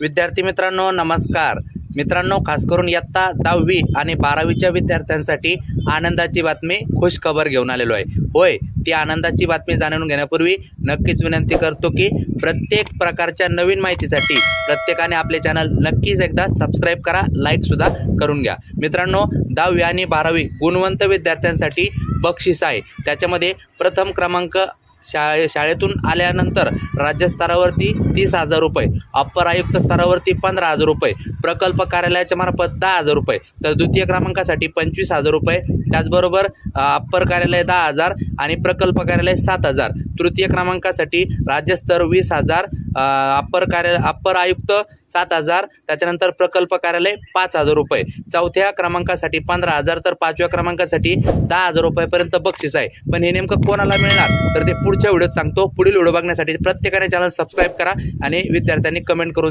विद्यार्थी मित्रांनो नमस्कार. मित्रांनो खास करून इयत्ता दहावी आणि बारावीच्या विद्यार्थ्यांसाठी आनंदाची बातमी खुश खबर घेऊन आलेलो आहे. होय ती आनंदाची बातमी जाणून घेण्यापूर्वी नक्कीच विनंती करतो की प्रत्येक प्रकारच्या नवीन माहितीसाठी प्रत्येकाने आपले चॅनल नक्कीच एकदा सबस्क्राईब करा लाईकसुद्धा करून घ्या. मित्रांनो दहावी आणि बारावी गुणवंत विद्यार्थ्यांसाठी बक्षीस आहे. त्याच्यामध्ये प्रथम क्रमांक शाळे शाळेतून आल्यानंतर राज्यस्तरावरती तीस हजार रुपये अप्पर आयुक्त स्तरावरती पंधरा हजार रुपये प्रकल्प कार्यालयाच्या मार्फत दहा हजार रुपये तर द्वितीय क्रमांकासाठी पंचवीस हजार रुपये त्याचबरोबर अप्पर कार्यालय दहा हजार आणि प्रकल्प कार्यालय सात हजार. तृतीय क्रमांकासाठी राज्यस्तर वीस हजार अप्पर कार्य अप्पर आयुक्त सात हजार त्याच्यानंतर प्रकल्प कार्यालय पाच हजार रुपये. चौथ्या क्रमांकासाठी पंधरा हजार तर पाचव्या क्रमांकासाठी दहा हजार रुपयापर्यंत बक्षीस आहे. पण हे नेमकं कोणाला मिळणार? तर ते पुढच्या व्हिडिओत सांगतो. पुढील व्हिडिओ बघण्यासाठी प्रत्येकाने चॅनल सबस्क्राईब करा आणि विद्यार्थ्यांनी कमेंट करून